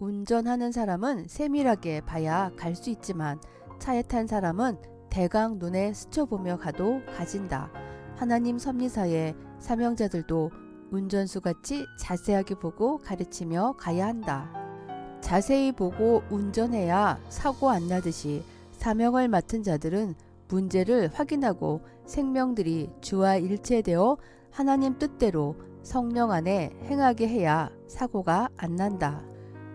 운전하는 사람은 세밀하게 봐야 갈 수 있지만 차에 탄 사람은 대강 눈에 스쳐보며 가도 가진다. 하나님 섭리사의 사명자들도 운전수 같이 자세하게 보고 가르치며 가야 한다. 자세히 보고 운전해야 사고 안 나듯이 사명을 맡은 자들은 문제를 확인하고 생명들이 주와 일체되어 하나님 뜻대로 성령 안에 행하게 해야 사고가 안 난다.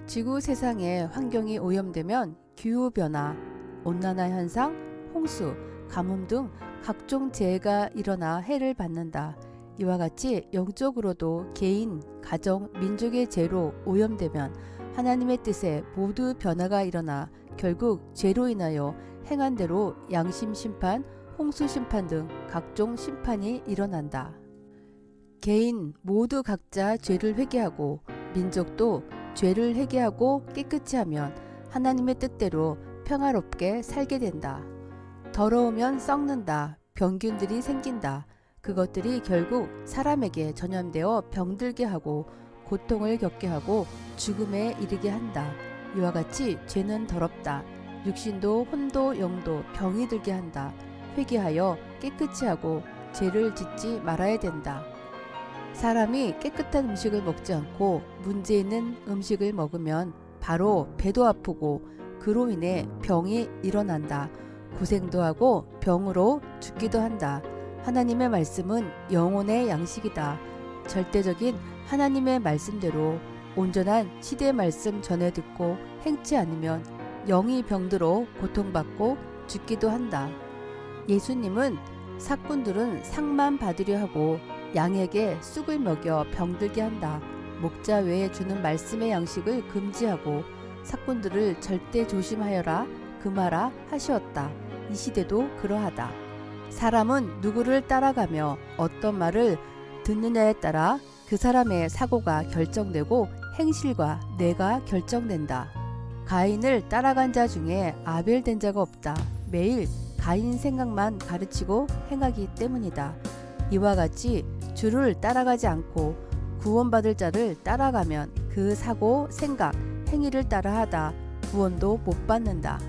지구 세상의 환경이 오염되면 기후 변화, 온난화 현상, 홍수, 가뭄 등 각종 재해가 일어나 해를 받는다. 이와 같이 영적으로도 개인, 가정, 민족의 죄로 오염되면 하나님의 뜻에 모두 변화가 일어나 결국 죄로 인하여 행한 대로 양심 심판, 홍수 심판 등 각종 심판이 일어난다. 개인 모두 각자 죄를 회개하고 민족도 죄를 회개하고 깨끗이 하면 하나님의 뜻대로 평화롭게 살게 된다. 더러우면 썩는다. 병균들이 생긴다. 그것들이 결국 사람에게 전염되어 병들게 하고 고통을 겪게 하고 죽음에 이르게 한다. 이와 같이 죄는 더럽다. 육신도 혼도 영도 병이 들게 한다. 회개하여 깨끗이 하고 죄를 짓지 말아야 된다. 사람이 깨끗한 음식을 먹지 않고 문제 있는 음식을 먹으면 바로 배도 아프고 그로 인해 병이 일어난다. 고생도 하고 병으로 죽기도 한다. 하나님의 말씀은 영혼의 양식이다. 절대적인 하나님의 말씀대로 온전한 시대의 말씀 전해 듣고 행치 않으면 영이 병들어 고통받고 죽기도 한다. 예수님은 사꾼들은 상만 받으려 하고 양에게 쑥을 먹여 병들게 한다. 목자 외에 주는 말씀의 양식을 금지하고 사꾼들을 절대 조심하여라 금하라 하시었다. 이 시대도 그러하다. 사람은 누구를 따라가며 어떤 말을 듣느냐에 따라 그 사람의 사고가 결정되고 행실과 뇌가 결정된다. 가인을 따라간 자 중에 아벨 된 자가 없다. 매일 가인 생각만 가르치고 행하기 때문이다. 이와 같이 주를 따라가지 않고 구원받을 자를 따라가면 그 사고, 생각, 행위를 따라하다 구원도 못 받는다.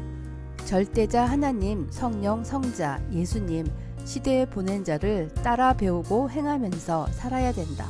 절대자 하나님, 성령, 성자, 예수님, 시대에 보낸 자를 따라 배우고 행하면서 살아야 된다.